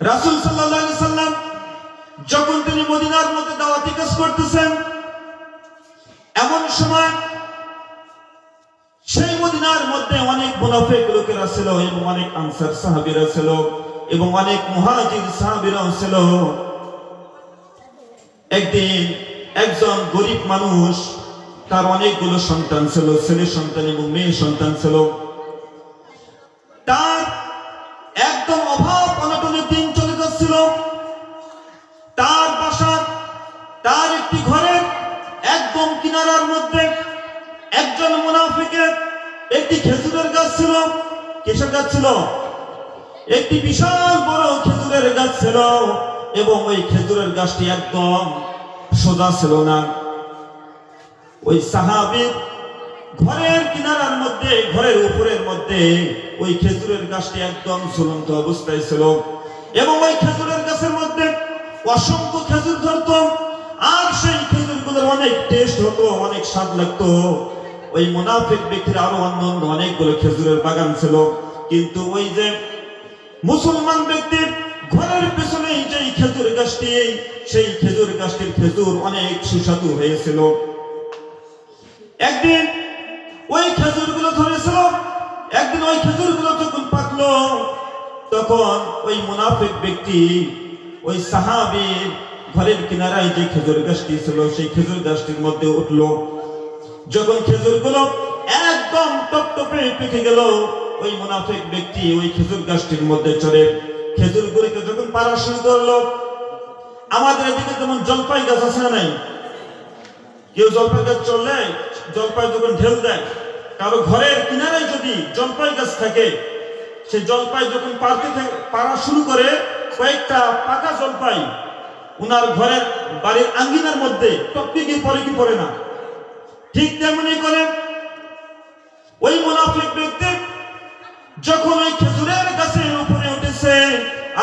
রাসুল সাল্লাহ সাল্লাম যখন তিনি মদিনার মধ্যে দাওয়াতি কাজ করতেছেন, এমন সময় সেই মদিনার মধ্যে অনেক মুনাফেক লোকেরা ছিল এবং অনেক আনসার সাহাবিরা ছিল এবং অনেক মুহাজির সাহাবিরাও ছিল। একদিন একজন গরিব মানুষ, তার অনেকগুলো সন্তান ছিল, ছেলে সন্তান এবং মেয়ে সন্তান ছিল। একটি খেজুরের গাছ ছিল। কিসের গাছ ছিল? একটি বিশাল বড় খেজুরের গাছ ছিল এবং ওই খেজুরের গাছটি একদম সোজা ছিল না। ওই সাহাবির ঘরের কিনারার মধ্যে, ঘরের উপরের মধ্যে ওই খেজুরের গাছটি একদম ঝুলন্ত অবস্থায় ছিল এবং ওই খেজুরের গাছের মধ্যে অসংখ্য খেজুর ধরত। আর সেই খেজুরগুলোর অনেক টেস্ট হতো, অনেক স্বাদ লাগতো। ওই মুনাফিক ব্যক্তির আরও অন্য অনেকগুলো খেজুরের বাগান ছিল। কিন্তু ওই যে মুসলমান ব্যক্তির ঘরের পেছনেই যেই খেজুর গাছটি সেই খেজুর গাছটির খেজুর অনেক সুস্বাদু হয়েছিল। একদিন ওই খেজুরগুলো ধরেছিল, একদিন ওই খেজুরগুলো যখন পাকলো, তখন ওই মুনাফিক ব্যক্তি ওই সাহাবীর ঘরের কিনারায় যে খেজুর গাছটি ছিল, সেই খেজুর গাছটির মধ্যে উঠল। যখন খেজুরগুলো একদম টপটপে পেকে গেল, ওই মুনাফিক ব্যক্তি ওই খেজুর গাছটির মধ্যে চড়ে খেজুরগুলিকে যখন পারা শুরু করল, আমাদের এদিকে যেমন জলপাই গাছ আছে নাই? কেউ জলপাই গাছ চললে জলপাই যখন ঢেল দেয়, কারও ঘরের কিনারায় যদি জলপাই গাছ থাকে, সে জলপাই যখন পারতে পারা শুরু করে কয়েকটা পাকা জলপাই, উনার ঘরের বাড়ির আঙ্গিনার মধ্যে টপকে গিয়ে পড়ে কি পড়ে না? ঠিক তেমনি করে। ওই মুনাফিক ব্যক্তি যখন ওই খেজুরের গাছের উপরে উঠেছে,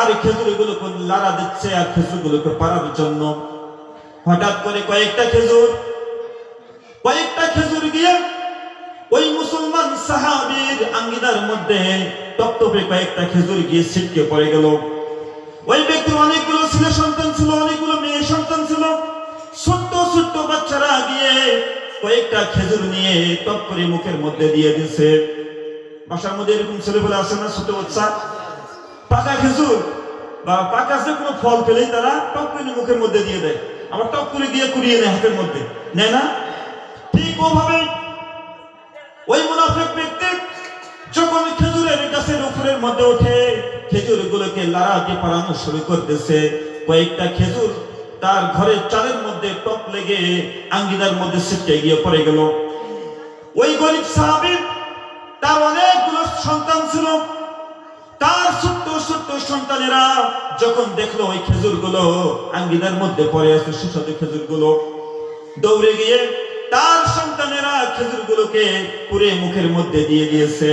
আর খেজুরগুলোকে লাড়া দিচ্ছে, আর খেজুরগুলোকে পারার জন্য হঠাৎ করে কয়েকটা খেজুর কয়েকটা খেজুর গিয়ে ওই মুসলমান সাহাবীর আঙ্গিনার মধ্যে টপটপে কয়েকটা খেজুর গিয়ে ছিটকে পড়ে গেল। ওই ব্যক্তির অনেকগুলো ছেলে সন্তান ছিল, অনেকগুলো মেয়ে সন্তান ছিল। ছোট্ট ছোট্ট বাচ্চারা গিয়ে কয়েকটা খেজুর নিয়ে টপ করে মুখের মধ্যে দিয়ে দিছে। বাসার মধ্যে এরকম ছেলে বলে আসে না, ছোট বাচ্চা? পাকা খেজুর? বা পাকা যে কোনো ফল পেলেই তারা টপ করে মুখের মধ্যে দিয়ে দেয়। আবার টপ করে গিয়ে কুড়িয়ে নেয় হাতের মধ্যে। নেয় না? ঠিক ওভাবে ওই মুনাফিক ব্যক্তি যখন খেজুরের গাছের উপরের মধ্যে ওঠে খেজুর গুলোকে লাড়া দিয়ে পাড়ানো শুরু করতেছে কয়েকটা খেজুর তার ঘরের চালের মধ্যে টপ লেগে আঙ্গিনার মধ্যে ছিটকে গিয়ে পড়ে গেল। ওই গরিব সাহাবী তার অনেকগুলো সন্তান ছিল। তার ছোট্ট ছোট্ট সন্তানেরা যখন দেখল ওই খেজুরগুলো আঙ্গিনার মধ্যে পড়ে আছে, সুস্বাদু খেজুরগুলো, দৌড়ে গিয়ে তার সন্তানেরা খেজুরগুলোকে পুরে মুখের মধ্যে দিয়ে দিয়েছে।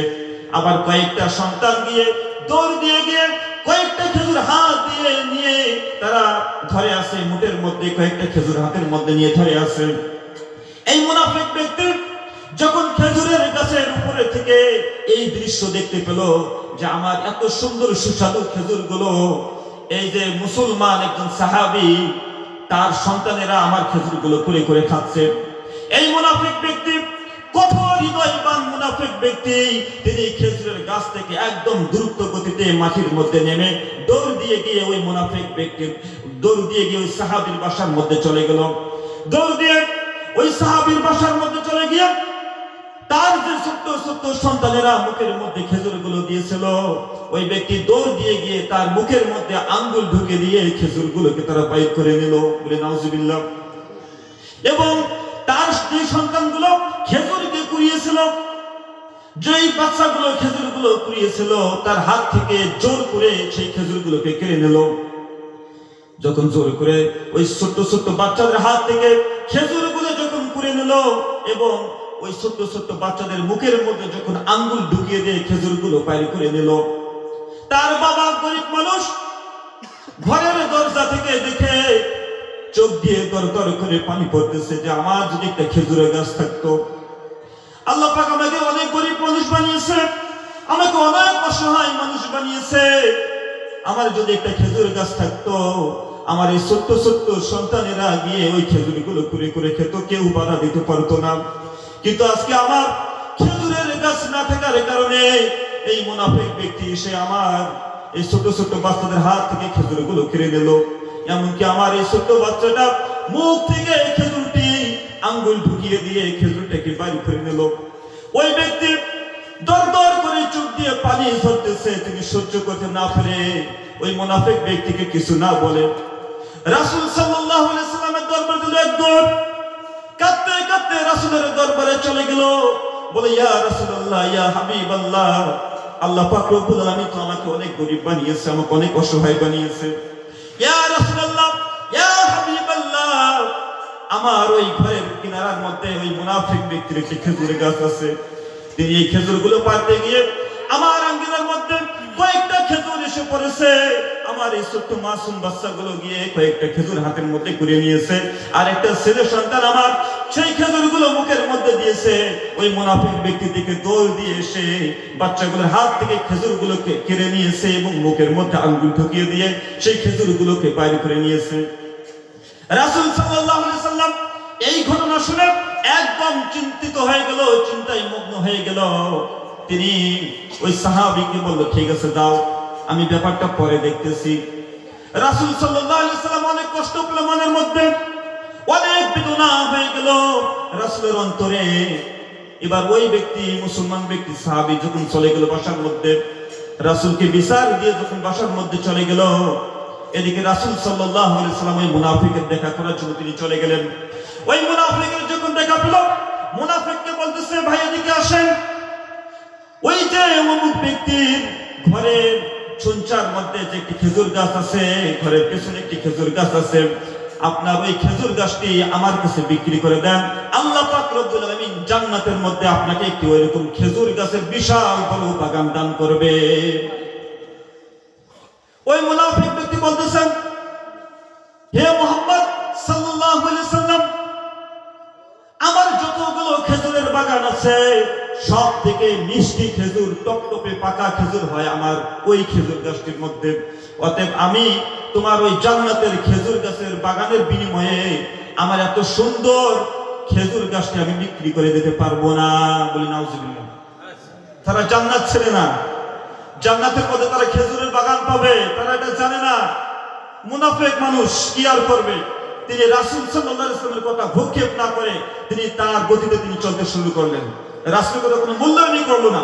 আবার কয়েকটা সন্তান গিয়ে দৌড় দিয়ে গিয়ে কয়েকটা খেজুর হাত দিয়ে নিয়ে তারা ধরে আছে মুঠের মধ্যে, কয়েকটা খেজুর হাতের মধ্যে নিয়ে ধরে আছে। এই মুনাফিক ব্যক্তি যখন খেজুরের গাছের উপরে থেকে এই দৃশ্য দেখতে পেল যে আমার এত সুন্দর সুস্বাদু খেজুরগুলো এই যে মুসলমান একজন সাহাবি, তার সন্তানেরা আমার খেজুরগুলো করে করে খাচ্ছে। এই মুনাফিক ব্যক্তি হৃদয়বান ব্যক্তি, তিনি খেজুরের গাছ থেকে একদম দ্রুত গতিতে মাটির মধ্যে নেমে দৌড় দিয়ে গিয়ে ওই ব্যক্তির দৌড় দিয়ে গিয়ে ওই সাহাবির বাসার মধ্যে চলে গেল। দৌড় দিয়ে ওই সাহাবির বাসার মধ্যে চলে গিয়ে তার যে সন্তানেরা মুখের মধ্যে খেজুরগুলো দিয়েছিল, ওই ব্যক্তি দৌড় দিয়ে গিয়ে তার মুখের মধ্যে আঙ্গুল ঢুকে দিয়ে খেজুর গুলোকে তারা বাইর করে নিল। বলে এবং তার যে সন্তানগুলো খেজুরকে কুড়িয়েছিল যেই বাচ্চাগুলো খেজুরগুলো কুড়িয়েছিল তার হাত থেকে জোর করে সেই খেজুরগুলোকে কেড়ে নিল। যখন জোর করে ওই ছোট্ট ছোট্ট বাচ্চাদের হাত থেকে খেজুরগুলো যখন কুড়ে নিল এবং ওই ছোট্ট ছোট্ট বাচ্চাদের মুখের মধ্যে যখন আঙ্গুল ঢুকিয়ে দিয়ে খেজুরগুলো বাইরে করে নিল, তার বাবা গরিব মানুষ ঘরের দরজা থেকে দেখে চোখ দিয়ে দর করে পানি পড়তেছে যে আমার যদি একটা খেজুরের গাছ থাকতো আল্লাহ পাক আমাকে অনেক গরিব মানুষ বানিয়েছে। আমাকে অনেক অসহায় মানুষ বানিয়েছে। আমার যদি একটা খেজুর গাছ থাকতো, আমার এই ছোট্ট ছোট্ট সন্তানেরা গিয়ে ওই খেজুরগুলো করে করে খেত, কেউ বাধা দিতে পারতো না। কিন্তু আজকে আমার খেজুরের গাছ না থাকার কারণে এই মুনাফিক ব্যক্তি এসে আমার এই ছোট ছোট বাচ্চাদের হাত থেকে খেজুরগুলো কেড়ে নিল। এমনকি আমার এই ছোট্ট বাচ্চাটা মুখ থেকে খেজুরটি আঙ্গুল ঢুকিয়ে দিয়ে এই খেজুরটাকে বাড়ি করে নিল। ওই ব্যক্তি দর দর করে চোখ দিয়ে পানি ঝরতেছে, তিনি সহ্য করতে না পেরে ওই মুনাফিক ব্যক্তিকে কিছু না বলে। রাসূল আলাইহি সাল্লামের দরবারে দিল এক দৌড়। কাঁদতে কাঁদতে রাসূলের দরবারে চলে গেল। বলে, ইয়া রাসূলুল্লাহ, ইয়া হাবিব আল্লাহ পাক রব্বুল আলামিন তো আমাকে অনেক গরিব বানিয়েছে, আমাকে অনেক অসহায় বানিয়েছে। ইয়া রাসূলুল্লাহ, ইয়া হাবিবাল্লাহ, আমার ওই ঘরের কিনারার মধ্যে ওই মুনাফিক ব্যক্তির একটি খেজুর গাছ আছে। এই খেজুরগুলো পাড়তে গিয়ে আমার আঙ্গিনার মধ্যে কয়েকটা খেজুর এসে পড়েছে। আমার এই ছোট্ট মাসুম বাচ্চাগুলো গিয়ে কয়েকটা খেজুর হাতের মধ্যে করে নিয়েছে। আর একটা ছেলে সন্তান আমার সেই খেজুরগুলো মুখের মধ্যে দিয়েছে। ওই মুনাফিক ব্যক্তি থেকে দৌড় দিয়ে এসে বাচ্চাগুলোর হাত থেকে খেজুরগুলোকে কেড়ে নিয়েছে এবং মুখের মধ্যে আঙ্গুল ঢুকিয়ে দিয়ে সেই খেজুরগুলোকে বাইরে করে নিয়েছে। রাসূল আলাইহি সাল্লাম এই ঘটনা শুনে একদম চিন্তিত হয়ে গেল, চিন্তায় মগ্ন হয়ে গেল। তিনি ওই সাহাবীকে বলল, ঠিক আছে দাও আমি ব্যাপারটা পরে দেখতেছি। রাসূল সাল্লাম অনেক কষ্ট পেল মনের মধ্যে। অনেক বেদনা হয়ে গেল রাসূলের অন্তরে। এবার ওই ব্যক্তি, মুসলমান ব্যক্তি, সাহাবী যখন চলে গেল বাসার মধ্যে, রাসূলকে বিচার দিয়ে যখন বাসার মধ্যে চলে গেল, এদিকে রাসূল আলাইহি সাল্লাম ওই মুনাফিকের দেখা করার জন্য তিনি চলে গেলেন। ওই মুনাফিকের যখন দেখা পেল মুনাফিককে বলতেছে, ভাই, এদিকে আসেন। ওই যে অমুক ব্যক্তির ঘরের সঞ্চার মধ্যে যে একটি খেজুর গাছ আছে, ঘরের পেছনে একটি খেজুর গাছ আছে, আপনার ওই খেজুর গাছটি আমার কাছে বিক্রি করে দেন। আল্লাহ রব্বুল আলামিন জান্নাতের মধ্যে আপনাকে একটি ওইরকম খেজুর গাছের বিশাল বড় বাগান দান করবে। ওই মুনাফিক ব্যক্তি বলতেছেন, হে মোহাম্মদ সাল্লাল্লাহু আলাইহি যতগুলো খেজুরের বাগান আছে? সব থেকে মিষ্টি খেজুর টপটপে পাকা খেজুর হয় আমার ওই খেজুর গাছটির মধ্যে। অতএব আমি তোমার ওই জান্নাতের খেজুর গাছের বাগানের বিনিময়ে আমার এত সুন্দর খেজুর গাছটি আমি বিক্রি করে দিতে পারব না। বলি, নাউজুবিল্লাহ। তারা জান্নাত ছেড়ে না। জান্নাতের মধ্যে তারা খেজুরের বাগান পাবে। তারা এটা জানে না। মুনাফেক মানুষ কি আর করবে? তিনি রাসুল ইসলামের কথা ভূক্ষেপ না করে তিনি তার গতিতে তিনি চলতে শুরু করলেন। রাসুল কথা কোনো মূল্যায়নই করল না।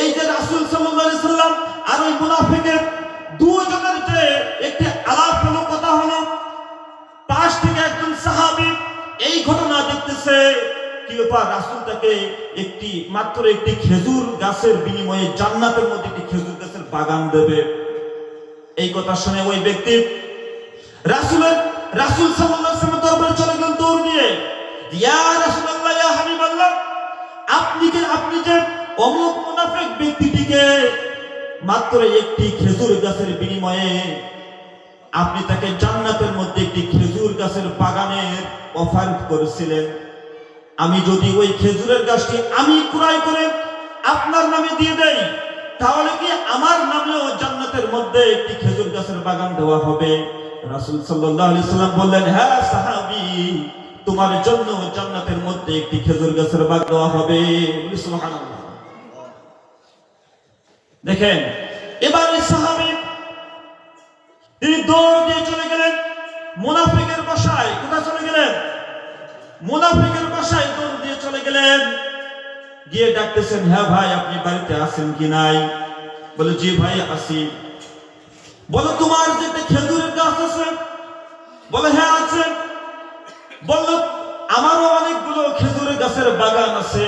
এই যে রাসুল সাল্লাম আর ওই মুনাফিকের দুজনের যে একটি আলাপ হলো কথা হলো পাশ থেকে একজন সাহাবী এই ঘটনা দেখতেছে। কি রাসুল তাকে একটি মাত্র একটি খেজুর গাছের বিনিময়ে জান্নাতের মধ্যে একটি খেজুর গাছের বাগান দেবে। এই কথা শুনে ওই ব্যক্তি রাসুলের রাসুল ওয়াসাল্লাম দরবারে চলে গেলেন দৌড় নিয়ে। ইয়া রাসূলুল্লাহ, ইয়া হাবিবাল্লাহ, আপনি যে আপনি যে অমুক মুনাফিক ব্যক্তিটিকে মাত্র একটি খেজুর গাছের বিনিময়ে আপনি তাকে জান্নাতের মধ্যে একটি খেজুর গাছের বাগানের অফার করেছিলেন। আমি যদি ওই খেজুরের গাছটি আমি ক্রয় করে আপনার নামে দিয়ে দেই, তাহলে কি আমার নামেও জান্নাতের মধ্যে একটি খেজুর গাছের বাগান দেওয়া হবে? রাসূল সাল্লাম বললেন হ্যাঁ সাহাবী, তোমার জন্য জান্নাতের মধ্যে একটি খেজুর গাছের বাগান দেওয়া হবে। দেখেন, এবার সাহাবী তিনি দৌড় দিয়ে চলে গেলেন, মুনাফিকের বাসায়। কোথায় চলে গেলেন? মুনাফিকের বাসায় দৌড় দিয়ে চলে গেলেন। গিয়ে ডাকতেছেন হ্যাঁ ভাই, আপনি বাড়িতে আছেন কি নাই? বলে, জি ভাই আসি বলো, তোমার যে একটা খেজুরের গাছ আছে? বলে হ্যাঁ আছে। বলল, আমারও অনেকগুলো খেজুরের গাছের বাগান আছে।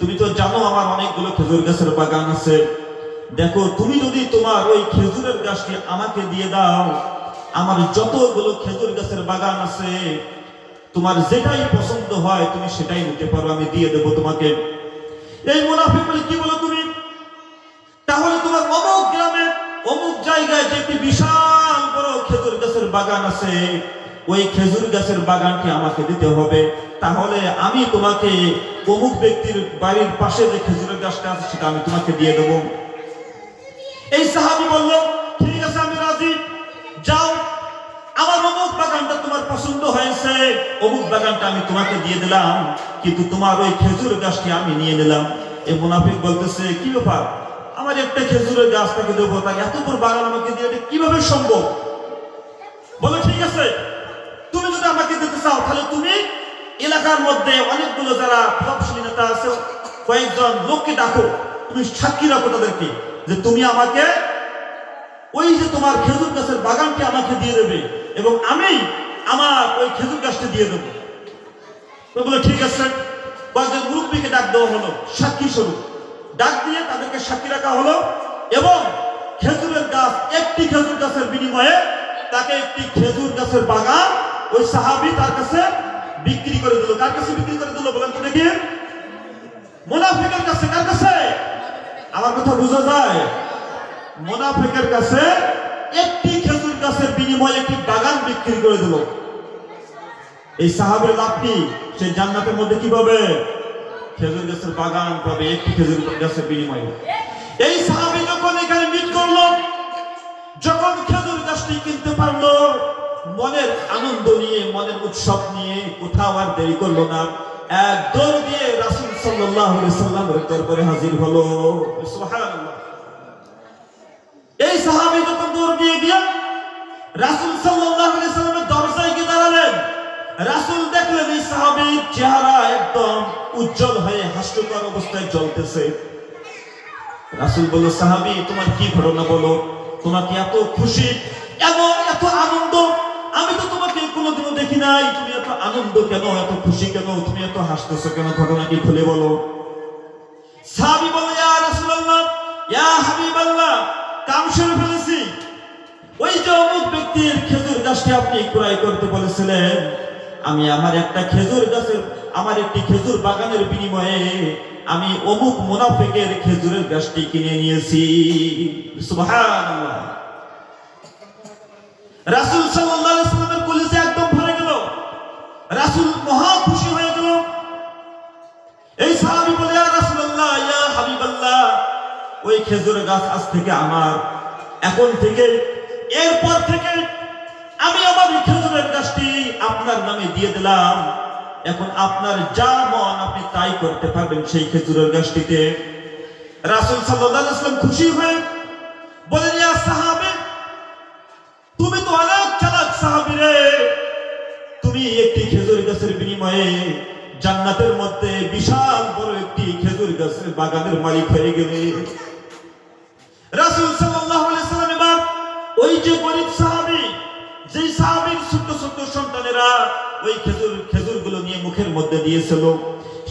তুমি তো জানো, আমার অনেকগুলো খেজুর গাছের বাগান আছে। দেখো, তুমি যদি তোমার ওই খেজুরের গাছটি আমাকে দিয়ে দাও, আমার যতগুলো খেজুর গাছের বাগান আছে, তোমার যেটাই পছন্দ হয়, তুমি সেটাই নিতে পারো, আমি দিয়ে দেবো তোমাকে। এই মুনাফিক বলে কি বলো তুমি? তাহলে তোমার অমুক গ্রামে অমুক জায়গায় যে একটি বিশাল বড় খেজুর গাছের বাগান আছে, ওই খেজুর গাছের বাগানটি আমাকে দিতে হবে। তাহলে আমি তোমাকে অমুক ব্যক্তির বাড়ির পাশে যে খেজুরের গাছটা আছে, সেটা আমি তোমাকে দিয়ে দেবো। এই সাহাবি বলল, ঠিক আছে, আমি রাজি। যাও। আমার অমুক বাগানটা তোমার পছন্দ হয়েছে। অমুক বাগানটা আমি তোমাকে দিয়ে দিলাম, কিন্তু তোমার ওই খেজুর গাছটি আমি নিয়ে নিলাম। এই মুনাফিক বলতেছে, কি ব্যাপার? আমার একটা খেজুরের গাছ তাকে দেবো তার এত বড় বাগান আমাকে দিয়ে দিলে কীভাবে সম্ভব? বলো, ঠিক আছে? তুমি যদি আমাকে দিতে চাও, তাহলে তুমি এলাকার মধ্যে অনেকগুলো যারা প্রভাবশালী নেতা আছে, কয়েকজন লোককে ডাকো। তুমি সাক্ষী রাখো তাদেরকে যে তুমি আমাকে ওই যে তোমার খেজুর গাছের বাগানটি আমাকে দিয়ে দেবে এবং আমি আমার ওই খেজুর গাছটি দিয়ে দেবো। তো বলে, ঠিক আছে? কয়েকজন মুরব্বীকে ডাক দেওয়া হলো, সাক্ষী স্বরূপ। ডাক দিয়ে তাদেরকে সাক্ষী রাখা হলো এবং খেজুরের গাছ, একটি খেজুর গাছের বিনিময়ে তাকে একটি খেজুর গাছের বাগান ওই সাহাবি তার কাছে বিক্রি করে দিল। কার কাছে বিক্রি করে দিল বলেন তো দেখি? মুনাফিকের কাছে, কার কাছে? আমার কথা বোঝা যায়? মুনাফিকের কাছে একটি খেজুর গাছের বিনিময়ে একটি বাগান বিক্রি করে দিল। এই সাহাবের লাভ কি? সে জান্নাতের মধ্যে কি পাবে? খেজুর গাছের বাগান পাবে, একটি খেজুর গাছের বিনিময়ে। এই সাহাবি যখন এখানে মিট করল, যখন খেজুর গাছটি কিনতে পারল, মনের আনন্দ নিয়ে, মনের উৎসব নিয়ে কোথাও আর দেরি করল না। এক দৌড় দিয়ে রাসুল আলাইহি সাল্লামের দরবারে হাজির হলো। এই সাহাবী যখন দৌড় দিয়ে গিয়ে, রাসুল আলাইহি সাল্লামের দরজায় রাসুল দেখলেন এই সাহাবীর চেহারা একদম উজ্জ্বল হয়ে হাস্যকর অবস্থায় জ্বলতেছে রাসুল বলল, সাহাবী, তোমার কি ঘটনা বলো? তোমাকে এত খুশি এবং এত আনন্দ। আমি তো তোমাকে কোনোদিনও দেখি নাই। তুমি এত আনন্দ কেন? এত খুশি কেন? তুমি এত হাসতেছো কেন? ঘটনা কি খুলে বলো। সাহাবী বলে ইয়া রাসূলুল্লাহ, ইয়া হাবিবাল্লাহ, কাম শুরু ফেলেছি। ওই যে অমুক ব্যক্তির খেজুর গাছটি আপনি ক্রয় করতে বলেছিলেন আমি আমার একটা খেজুর গাছের, আমার একটি খেজুর বাগানের বিনিময়ে আমি অমুক মুনাফিকের খেজুরের গাছটি কিনে নিয়েছি। রাসূল সাল্লামের কলিজা একদম ভরে গেল। রাসূল মহা খুশি হয়ে গেল। এই সাহাবী বলে রাসূলুল্লাহ, ইয়া হাবিবাল্লাহ, ওই খেজুর গাছ আজ থেকে আমার। এখন থেকে, এরপর থেকে আমি আমার নামে দিয়ে দিলাম। এখন আপনার যা মন আপনি তাই করতে পারবেন সেই খেজুরের গাছটিতে। রাসূল ওয়াসাল্লাম খুশি হয়ে বলেন, ইয়া তুমি তো অনেক চালাক সাহাবী রে। তুমি একটি খেজুর গাছের বিনিময়ে জান্নাতের মধ্যে বিশাল বড় একটি খেজুর গাছের বাগানের মালিক হয়ে গেলে। রাসূল আলাইহি সাল্লাম এবার ওই যে গরিব ওই খেজুর, খেজুরগুলো নিয়ে মুখের মধ্যে দিয়েছিল।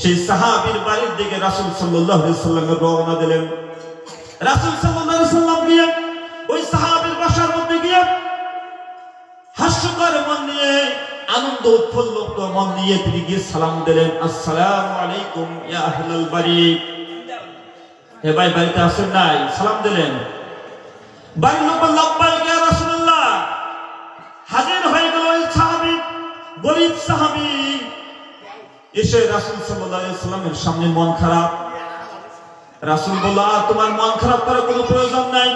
সেই সাহাবীর বাড়ির দিকে রাসূল সাল্লাল্লাহু আলাইহি রওনা দিলেন। রাসূল আলাইহি সাল্লাম গিয়ে ওই সাহাবীর বাসার মধ্যে গিয়ে হাস্যকর মন নিয়ে, আনন্দ উৎফুল্ল মন নিয়ে তিনি গিয়ে সালাম দিলেন। আসসালামু আলাইকুম ইয়া বাড়ি। হে ভাই, বাড়িতে আসেন নাই? সালাম দিলেন। বাড়ির লোক বলল লাব্বাইক ইয়া রাসূলুল্লাহ হাজির হয়ে গেল ওই সাহাবী গরিব সাহাবী, এসে রাসূল সাল্লামের সামনে মন খারাপ। রাসূল বলল তোমার মন খারাপ করার কোনো প্রয়োজন নাই।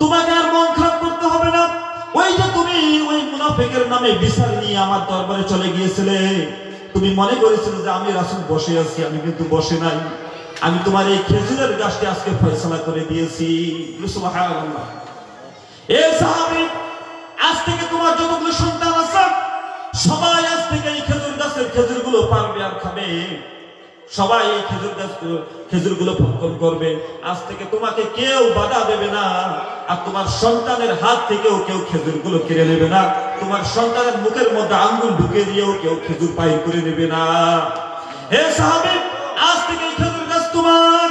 তোমাকে আর মন খারাপ করতে হবে না। ওই যে তুমি ওই মুনাফিকের নামে বিচার নিয়ে আমার দরবারে চলে গিয়েছিলে। তুমি মনে করেছিলে যে আমি রাসূল বসে আছি, আমি কিন্তু বসে নাই। আমি তোমার এই খেজুরের গাছটি আজকে ফয়সালা করে দিয়েছি। এ সাহাবী, আজ থেকে তোমার যতগুলো সন্তান খেজুরগুলো পারবে আর খাবে। সবাই এই খেজুর গাছ, খেজুরগুলো ভক্ষণ করবে। আজ থেকে তোমাকে কেউ বাধা দেবে না। আর তোমার সন্তানের হাত থেকেও কেউ খেজুরগুলো কেড়ে নেবে না। তোমার সন্তানের মুখের মধ্যে আঙ্গুল ঢুকে দিয়েও কেউ খেজুর পাই করে নেবে না। হে সাহাবী আজ থেকে এই খেজুর গাছ তোমার।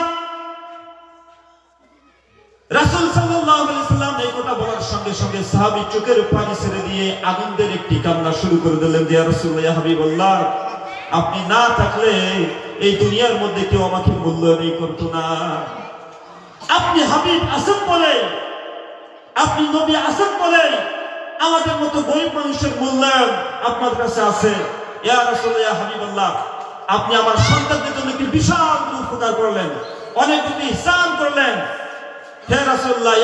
রাসূল সাল্লাম এই কথা বলার সঙ্গে সঙ্গে সাহাবী চোখের পানি ছেড়ে দিয়ে আনন্দের একটি কান্না শুরু করে দিলেন যে রাসূলুল্লাহ, ইয়া হাবিবাল্লাহ আপনি না থাকলে এই দুনিয়ার মধ্যে কেউ আমাকে মূল্যায়নই করতো না। আপনি হাবিব আছেন বলে আপনি নবী আছেন বলে আমাদের মতো গরিব মানুষের মূল্যায়ন আপনার কাছে আছে। আপনি আমার সন্তানদের জন্য একটি বিশাল উপকার করলেন, অনেক ইহসান করলেন। হে রাসূলুল্লাহ